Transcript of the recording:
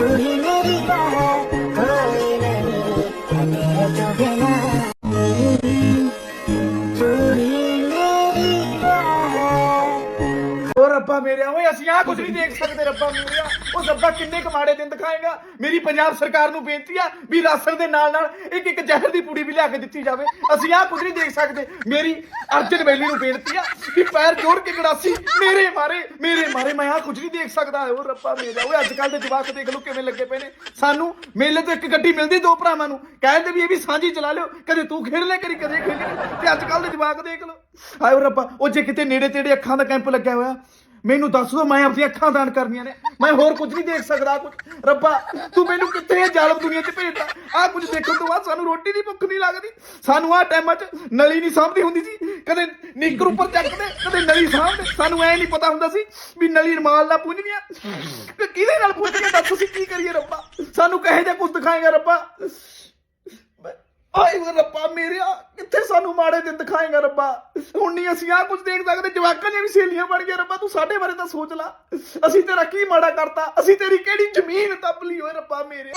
ひねりは濃いのに跳ね飛べな ਰੱਬਾ ਮੇਰੇ, ਓਏ ਅਸੀਂ ਆ ਕੁਝ ਨਹੀਂ ਦੇਖ ਸਕਦੇ ਰੱਬਾ ਮੇਰਿਆ ਉਹ ਰੱਬਾ ਕਿੰਨੇ ਕਮਾੜੇ ਦਿਨ ਦਿਖਾਏਗਾ। ਮੇਰੀ ਪੰਜਾਬ ਸਰਕਾਰ ਨੂੰ ਬੇਨਤੀ ਆ ਵੀ ਰਾਸ਼ਨ ਦੇ ਨਾਲ ਨਾਲ ਇੱਕ ਇੱਕ ਜ਼ਹਿਰ ਦੀ ਪੂੜੀ ਵੀ ਲਿਆ ਕੇ ਦਿੱਤੀ ਜਾਵੇ। ਅਸੀਂ ਆ ਕੁਝ ਨਹੀਂ ਦੇਖ ਸਕਦੇ। ਮੇਰੀ ਅਰਜਨ ਵੈਲੀ ਨੂੰ ਬੇਨਤੀ ਆ ਵੀ ਪੈਰ ਜੋੜ ਕੇ ਗੜਾਸੀ ਮੇਰੇ ਮਾਰੇ ਮੇਰੇ ਮਾਰੇ, ਮੈਂ ਆ ਕੁਝ ਨਹੀਂ ਦੇਖ ਸਕਦਾ। ਓ ਰੱਬਾ ਮੇਰਾ, ਓਏ ਅੱਜ ਕੱਲ ਦੇ ਜਵਾਕ ਦੇਖ ਲਓ ਕਿਵੇਂ ਲੱਗੇ ਪਏ ਨੇ। ਸਾਨੂੰ ਮੇਲੇ ਤੋਂ ਇੱਕ ਗੱਡੀ ਮਿਲਦੀ ਦੋ ਭਰਾਵਾਂ ਨੂੰ। ਕਹਿੰਦੇ ਵੀ ਇਹ ਵੀ ਸਾਂਝੀ ਚਲਾ ਲਿਓ, ਕਦੇ ਤੂੰ ਖੇਡ ਲੈ ਕਰੀ ਕਦੇ ਖੇਡ ਲੈ। ਤੇ ਅੱਜ ਕੱਲ ਦੇ ਜਵਾਕ ਦੇਖ ਲਓ। ਹਾਏ ਓ ਰੱਬਾ, ਉਹ ਜੇ ਕਿਤੇ ਨੇੜੇ ਤੇੜੇ ਅੱਖਾਂ ਦਾ ਕੈਂਪ ਲੱਗਿਆ ਹੋਇਆ ਮੈਨੂੰ ਦੱਸ ਦੋ, ਮੈਂ ਆਪਣੀਆਂ ਅੱਖਾਂ ਦਾਨ ਕਰਨੀਆਂ ਨੇ। ਮੈਂ ਹੋਰ ਕੁਝ ਨਹੀਂ ਦੇਖ ਸਕਦਾ, ਕੁਝ। ਰੱਬਾ, ਤੂੰ ਮੈਨੂੰ ਕਿੱਥੇ ਜ਼ਾਲਮ ਦੁਨੀਆ 'ਚ ਭੇਜਦਾ ਆ ਕੁਝ ਦੇਖਣ ਤੋਂ ਬਾਅਦ ਸਾਨੂੰ ਰੋਟੀ ਦੀ ਭੁੱਖ ਨਹੀਂ ਲੱਗਦੀ। ਸਾਨੂੰ ਆ ਟਾਈਮਾਂ 'ਚ ਨਲੀ ਨਹੀਂ ਸਾਂਭਦੀ ਹੁੰਦੀ ਸੀ। ਕਦੇ ਨੀਕਰ ਉੱਪਰ ਚੱਕਦੇ ਕਦੇ ਨਲੀ ਸਾਂਭਦੇ ਸਾਨੂੰ ਐ ਨਹੀਂ ਪਤਾ ਹੁੰਦਾ ਸੀ ਵੀ ਨਲੀ ਰਮਾਲ ਨਾਲ ਪੁੰਝਦੀਆਂ ਤੇ ਕਿਹਦੇ ਨਾਲ ਪੁੰਝਦੀਆਂ ਦੱਸ ਅਸੀਂ ਕੀ ਕਰੀਏ ਰੱਬਾ? ਸਾਨੂੰ ਕਹੇ ਜਿਹਾ ਕੁਝ ਦਿਖਾਏਗਾ ਰੱਬਾ? ਓਏ ਰੱਬਾ ਮੇਰਿਆ ਕਿੱਥੇ ਸਾਨੂੰ ਮਾੜੇ ਦਿਨ ਦਿਖਾਏਗਾ ਰੱਬਾ, ਹੁਣ ਨਹੀਂ ਅਸੀਂ ਆ ਕੁਝ ਦੇਖ ਸਕਦੇ, ਜਵਾਕਾਂ ਦੀਆਂ ਵੀ ਸਹੇਲੀਆਂ ਬਣ ਗਈਆਂ ਰੱਬਾ, ਤੂੰ ਸਾਡੇ ਬਾਰੇ ਤਾਂ ਸੋਚ ਲੈ। ਅਸੀਂ ਤੇਰਾ ਕੀ ਮਾੜਾ ਕਰਤਾ? ਅਸੀਂ ਤੇਰੀ ਕਿਹੜੀ ਜ਼ਮੀਨ ਦੱਬ ਲਈ ਓਏ ਰੱਬਾ ਮੇਰੇ?